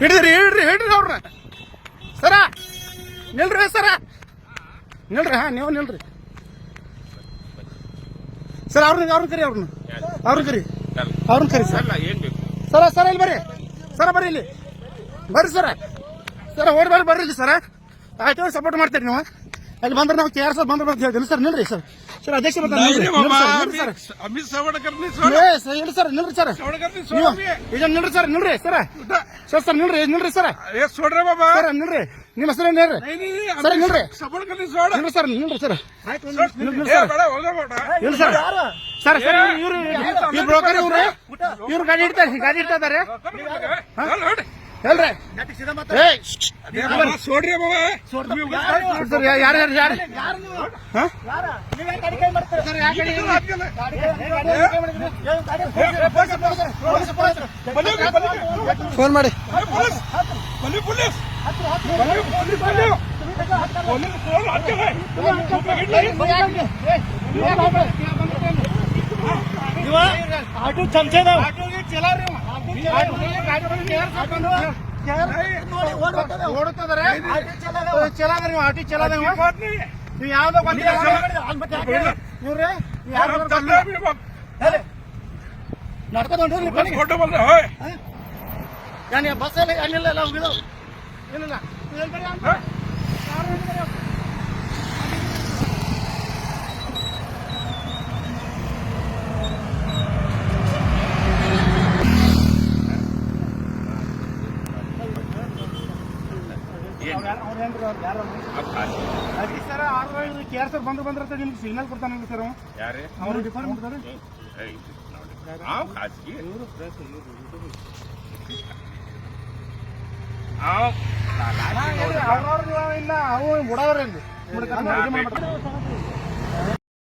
ಹಿಡಿದ್ರಿ ಹಿಡ್ರಿ ಹಿಡ್ರಿ ಅವ್ರ ಸರ ನಿಲ್ರಿ ಸರ. ನಿಲ್ರಿ ಹಾ ನೀವು ನಿಲ್ರಿ. ಸರ್ ಅವ್ರನ್ನ ಅವ್ರನ್ನ ಕರಿ ಅವ್ರನ್ನ ಅವ್ರನ್ನ ಕರಿ. ಅವ್ರನ್ನ ಕರಿ ಸರ್. ಸರ ಸರ ಇಲ್ಲಿ ಬರ್ರಿ. ಸರ ಬರ್ರಿ ಇಲ್ಲಿ. ಬರ್ರಿ ಸರ. ಸರ ಓಡಿ ಬರ್ರಿ ಬರ್ರಿ ಇಲ್ಲಿ ಸರ. ಆಯ್ತು ಸಪೋರ್ಟ್ ಮಾಡ್ತೀರಿ ನೀವು. ಅಲ್ಲಿ ಬಂದ್ರೆ ನಾವು ಕೆ ಆರ್ ಸರ್ ಬಂದ್ರೆ ಬರ್ತೀವಿ ಹೇಳ್ತೀನಿ. ಸರ್ ನಿಲ್ರಿ ಸರ್. ಸರ್ ಅಧ್ಯಕ್ಷ ಬರ್ತಾರೆ ಸರ್ ನಿಲ್ರಿ ಸರ್. ನೀವು ಇದನ್ನ ನಿಲ್ರಿ ಸರ್ ನಿಲ್ರಿ ಸರ. ಸರ್ ಸರ್ ನಿಲ್ರಿ ನಿಲ್ರಿ ಸರ್ ಏ ಸೋಡ್ರಿ ಬಾಬಾ ಸರ್ ನಿಲ್ರಿ ನಿಮ್ಮ ಹೆಸರು ಏನು ಹೇಳ್ರಿ ಸರ್ ನಿಲ್ರಿ ಸಬಳ ಕಲಿ ಸೋಡ ನಿಲ್ರಿ ಸರ್ ನಿಲ್ರಿ ಸರ್ ಏ ಬೇಡ ಹೋಗೋ ಬೇಡ ಇಲ್ಲ ಸರ್ ಸರ್ ಸರ್ ಇವ್ರು ಇವ್ರು ಬ್ರೋಕರ್ ಇವ್ರು ಇವ್ರು ಗಾಡಿ ಇಡ್ತಾರೆ ಗಾಡಿ ಇಡ್ತಾ ಇದ್ದಾರೆ ಹೇಳ್ರಿ ಸೋಡ್ರಿ ಸರ್ ಯಾರು ಯಾರು ಯಾರು ಫೋನ್ ಮಾಡಿ ಆಟೋ ಚಮಚೆ ನಾವು ಚಲಾದ್ರಿ ನೀವು ಆಟಿ ಚಲಾದ ನೀವು ಯಾವ್ದೋ ಇವ್ರಿ ನಡ್ಕೊಂಡ್ರಿ ನಾನು ಬಸ್ ಅಲ್ಲಿ ಅಲ್ಲಿಲ್ಲ ಎಲ್ಲ ಹೋಗಿದ್ದವು ಇಲ್ಲ ಸರ್ ಕೆ ಆರ್ ಸರ್ ಬಂದು ಬಂದ್ರೆ ನಿಮ್ಗೆ ಸಿಗ್ನಲ್ ಕೊಡ್ತಾನಲ್ಲ ಸರ್ ಅವ. ಯಾರೇ? ಅವ್ರು ಡಿಪಾರ್ಟ್ಮೆಂಟ್ ನಾವು ಖಾಸಗಿ. ಇಲ್ಲ ಅವು ಬಿಡೋದ್ರಲ್ಲಿ